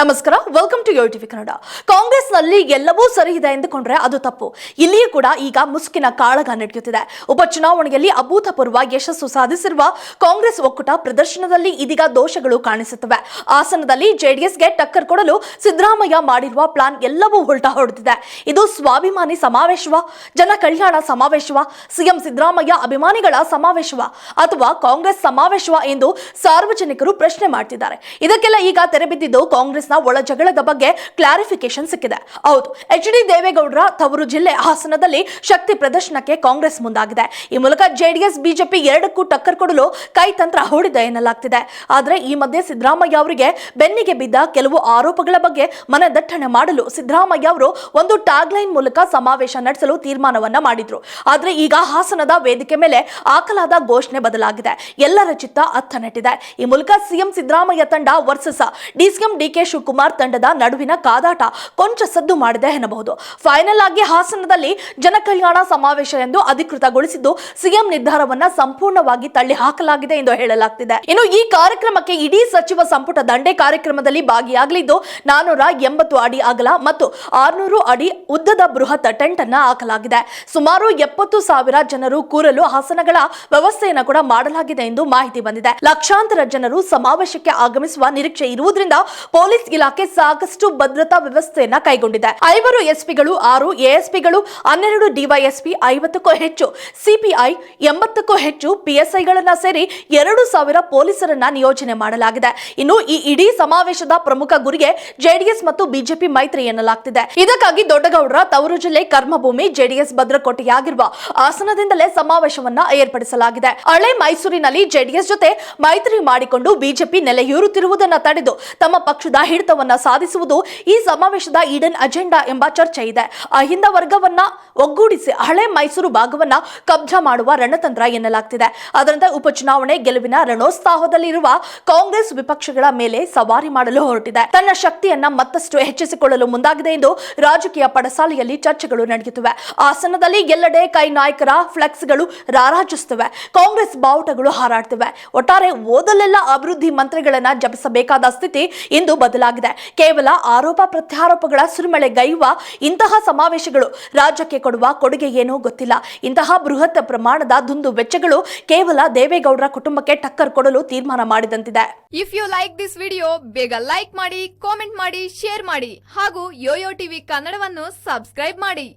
ನಮಸ್ಕಾರ. Welcome to Yo TV Kannada ಕಾಂಗ್ರೆಸ್ನಲ್ಲಿ ಎಲ್ಲವೂ ಸರಿ ಇದೆ ಎಂದುಕೊಂಡ್ರೆ ಅದು ತಪ್ಪು. ಇಲ್ಲಿಯೂ ಕೂಡ ಈಗ ಮುಸುಕಿನ ಕಾಳಗ ನಡೆಯುತ್ತಿದೆ. ಉಪಚುನಾವಣೆಯಲ್ಲಿ ಅಭೂತಪೂರ್ವ ಯಶಸ್ಸು ಸಾಧಿಸಿರುವ ಕಾಂಗ್ರೆಸ್ ಒಕ್ಕೂಟ ಪ್ರದರ್ಶನದಲ್ಲಿ ಇದೀಗ ದೋಷಗಳು ಕಾಣಿಸುತ್ತವೆ. ಹಾಸನದಲ್ಲಿ ಜೆಡಿಎಸ್ಗೆ ಟಕ್ಕರ್ ಕೊಡಲು ಸಿದ್ದರಾಮಯ್ಯ ಮಾಡಿರುವ ಪ್ಲಾನ್ ಎಲ್ಲವೂ ಉಲ್ಟಾ ಹೊಡೆದಿದೆ ಇದು ಸ್ವಾಭಿಮಾನಿ ಸಮಾವೇಶವ? ಜನ ಕಲ್ಯಾಣ ಸಮಾವೇಶವ? ಸಿಎಂ ಸಿದ್ದರಾಮಯ್ಯ ಅಭಿಮಾನಿಗಳ ಸಮಾವೇಶವ? ಅಥವಾ ಕಾಂಗ್ರೆಸ್ ಸಮಾವೇಶವ ಎಂದು ಸಾರ್ವಜನಿಕರು ಪ್ರಶ್ನೆ ಮಾಡ್ತಿದ್ದಾರೆ. ಇದಕ್ಕೆಲ್ಲ ಈಗ ತೆರೆಬಿದ್ದಿದ್ದು ಕಾಂಗ್ರೆಸ್ನ ಒಳ ಜಗಳದ ಬಗ್ಗೆ ಕ್ಲಾರಿಫಿಕೇಶನ್ ಸಿಕ್ಕಿದೆ. ಹೌದು ಎಚ್ ಡಿ ದೇವೇಗೌಡರ ತವರು ಜಿಲ್ಲೆ ಹಾಸನದಲ್ಲಿ ಶಕ್ತಿ ಪ್ರದರ್ಶನಕ್ಕೆ ಕಾಂಗ್ರೆಸ್ ಮುಂದಾಗಿದೆ. ಈ ಮೂಲಕ ಜೆಡಿಎಸ್, ಬಿಜೆಪಿ ಎರಡಕ್ಕೂ ಟಕ್ಕರ್ ಕೊಡಲು ಕೈತಂತ್ರ ಹೂಡಿದೆ ಎನ್ನಲಾಗ್ತಿದೆ. ಆದರೆ ಈ ಮಧ್ಯೆ ಸಿದ್ದರಾಮಯ್ಯ ಅವರಿಗೆ ಬೆನ್ನಿಗೆ ಬಿದ್ದ ಕೆಲವು ಆರೋಪಗಳ ಬಗ್ಗೆ ಮನದಟ್ಟಣೆ ಮಾಡಲು ಸಿದ್ದರಾಮಯ್ಯ ಅವರು ಒಂದು ಟ್ಯಾಗ್ಲೈನ್ ಮೂಲಕ ಸಮಾವೇಶ ನಡೆಸಲು ತೀರ್ಮಾನವನ್ನ ಮಾಡಿದ್ರು. ಆದರೆ ಈಗ ಹಾಸನದ ವೇದಿಕೆ ಮೇಲೆ ಹಾಕಲಾದ ಘೋಷಣೆ ಬದಲಾಗಿದೆ. ಎಲ್ಲರ ಚಿತ್ತ ಅತ್ತ ನೆಟ್ಟಿದೆ. ಈ ಮೂಲಕ ಸಿಎಂ ಸಿದ್ದರಾಮಯ್ಯ ತಂಡ ವರ್ಸಸ್ ಡಿಸಿಎಂ ಡಿಕೆ ತಂಡದ ನಡುವಿನ ಕಾದಾಟ ಕೊಂಚ ಸದ್ದು ಮಾಡಿದೆ ಎನ್ನಬಹುದು. ಫೈನಲ್ ಆಗಿ ಹಾಸನದಲ್ಲಿ ಜನಕಲ್ಯಾಣ ಸಮಾವೇಶ ಎಂದು ಅಧಿಕೃತಗೊಳಿಸಿದ್ದು, ಸಿಎಂ ನಿರ್ಧಾರವನ್ನ ಸಂಪೂರ್ಣವಾಗಿ ತಳ್ಳಿ ಹಾಕಲಾಗಿದೆ ಎಂದು ಹೇಳಲಾಗ್ತಿದೆ. ಇನ್ನು ಈ ಕಾರ್ಯಕ್ರಮಕ್ಕೆ ಇಡೀ ಸಚಿವ ಸಂಪುಟ ದಂಡೆ ಕಾರ್ಯಕ್ರಮದಲ್ಲಿ ಭಾಗಿಯಾಗಲಿದ್ದು, ನಾನೂರ ಎಂಬತ್ತು ಅಡಿ ಅಗಲ ಮತ್ತು ಆರ್ನೂರು ಅಡಿ ಉದ್ದದ ಬೃಹತ್ ಟೆಂಟ್ ಅನ್ನ ಹಾಕಲಾಗಿದೆ. ಸುಮಾರು ಎಪ್ಪತ್ತು ಸಾವಿರ ಜನರು ಕೂರಲು ಹಾಸನಗಳ ವ್ಯವಸ್ಥೆಯನ್ನು ಕೂಡ ಮಾಡಲಾಗಿದೆ ಎಂದು ಮಾಹಿತಿ ಬಂದಿದೆ. ಲಕ್ಷಾಂತರ ಜನರು ಸಮಾವೇಶಕ್ಕೆ ಆಗಮಿಸುವ ನಿರೀಕ್ಷೆ ಇರುವುದರಿಂದ ಪೊಲೀಸ್ ಇಲಾಖೆ ಸಾಕಷ್ಟು ಭದ್ರತಾ ವ್ಯವಸ್ಥೆಯನ್ನ ಕೈಗೊಂಡಿದೆ. ಐವರು ಎಸ್ಪಿಗಳು, ಆರು ಎಎಸ್ಪಿಗಳು, ಹನ್ನೆರಡು ಡಿವೈಎಸ್ಪಿ, ಐವತ್ತಕ್ಕೂ ಹೆಚ್ಚು ಸಿಪಿಐ, ಎಂಬತ್ತಕ್ಕೂ ಹೆಚ್ಚು ಪಿಎಸ್ಐಗಳನ್ನ ಸೇರಿ ಎರಡು ಸಾವಿರ ಪೊಲೀಸರನ್ನ ನಿಯೋಜನೆ ಮಾಡಲಾಗಿದೆ. ಇನ್ನು ಈ ಇಡೀ ಸಮಾವೇಶದ ಪ್ರಮುಖ ಗುರಿಗೆ ಜೆಡಿಎಸ್ ಮತ್ತು ಬಿಜೆಪಿ ಮೈತ್ರಿ ಎನ್ನಲಾಗ್ತಿದೆ. ಇದಕ್ಕಾಗಿ ದೊಡ್ಡಗೌಡರ ತವರು ಜಿಲ್ಲೆ ಕರ್ಮಭೂಮಿ ಜೆಡಿಎಸ್ ಭದ್ರಕೋಟೆಯಾಗಿರುವ ಹಾಸನದಿಂದಲೇ ಸಮಾವೇಶವನ್ನ ಏರ್ಪಡಿಸಲಾಗಿದೆ. ಹಳೆ ಮೈಸೂರಿನಲ್ಲಿ ಜೆಡಿಎಸ್ ಜೊತೆ ಮೈತ್ರಿ ಮಾಡಿಕೊಂಡು ಬಿಜೆಪಿ ನೆಲೆಯೂರುತ್ತಿರುವುದನ್ನ ತಡೆದು ತಮ್ಮ ಪಕ್ಷದ ಹಿಡಿತವನ್ನ ಸಾಧಿಸುವುದು ಈ ಸಮಾವೇಶದ ಈಡನ್ ಅಜೆಂಡಾ ಎಂಬ ಚರ್ಚೆ ಇದೆ. ಅಹಿಂದ ವರ್ಗವನ್ನ ಒಗ್ಗೂಡಿಸಿ ಹಳೆ ಮೈಸೂರು ಭಾಗವನ್ನ ಕಬ್ಜಾ ಮಾಡುವ ರಣತಂತ್ರ ಎನ್ನಲಾಗ್ತಿದೆ. ಅದರಂತೆ ಉಪಚುನಾವಣೆ ಗೆಲುವಿನ ರಣೋತ್ಸಾಹದಲ್ಲಿರುವ ಕಾಂಗ್ರೆಸ್ ವಿಪಕ್ಷಗಳ ಮೇಲೆ ಸವಾರಿ ಮಾಡಲು ಹೊರಟಿದೆ. ತನ್ನ ಶಕ್ತಿಯನ್ನ ಮತ್ತಷ್ಟು ಹೆಚ್ಚಿಸಿಕೊಳ್ಳಲು ಮುಂದಾಗಿದೆ ಎಂದು ರಾಜಕೀಯ ಪಡಸಾಲೆಯಲ್ಲಿ ಚರ್ಚೆಗಳು ನಡೆಯುತ್ತಿವೆ. ಆಸನದಲ್ಲಿ ಎಲ್ಲೆಡೆ ಕೈ ನಾಯಕರ ಫ್ಲೆಕ್ಸ್ಗಳು ರಾರಾಜಿಸುತ್ತಿವೆ. ಕಾಂಗ್ರೆಸ್ ಬಾವುಟಗಳು ಹಾರಾಡ್ತಿವೆ. ಒಟ್ಟಾರೆ ಓದಲೆಲ್ಲ ಅಭಿವೃದ್ಧಿ ಮಂತ್ರಿಗಳನ್ನ ಜಪಿಸಬೇಕಾದ ಸ್ಥಿತಿ ಇಂದು ಬದಲಾಗಿದೆ. ಕೇವಲ ಆರೋಪ ಪ್ರತ್ಯಾರೋಪಗಳ ಸುರಿಮಳೆಗೈಯುವ ಇಂತಹ ಸಮಾವೇಶಗಳು ರಾಜ್ಯಕ್ಕೆ ಕೊಡುವ ಕೊಡುಗೆ ಏನೋ ಗೊತ್ತಿಲ್ಲ. ಇಂತಹ ಬೃಹತ್ ಪ್ರಮಾಣದ ದುಂದು ವೆಚ್ಚಗಳು ಕೇವಲ ದೇವೇಗೌಡರ ಕುಟುಂಬಕ್ಕೆ ಟಕ್ಕರ್ ಕೊಡಲು ತೀರ್ಮಾನ ಮಾಡಿದಂತಿದೆ. If you like this video ಬೇಗ ಲೈಕ್ ಮಾಡಿ ಕಾಮೆಂಟ್ ಮಾಡಿ ಶೇರ್ ಮಾಡಿ ಹಾಗೂ ಯೋಯೋ ಟಿವಿ ಕನ್ನಡವನ್ನು ಸಬ್ಸ್ಕ್ರೈಬ್ ಮಾಡಿ.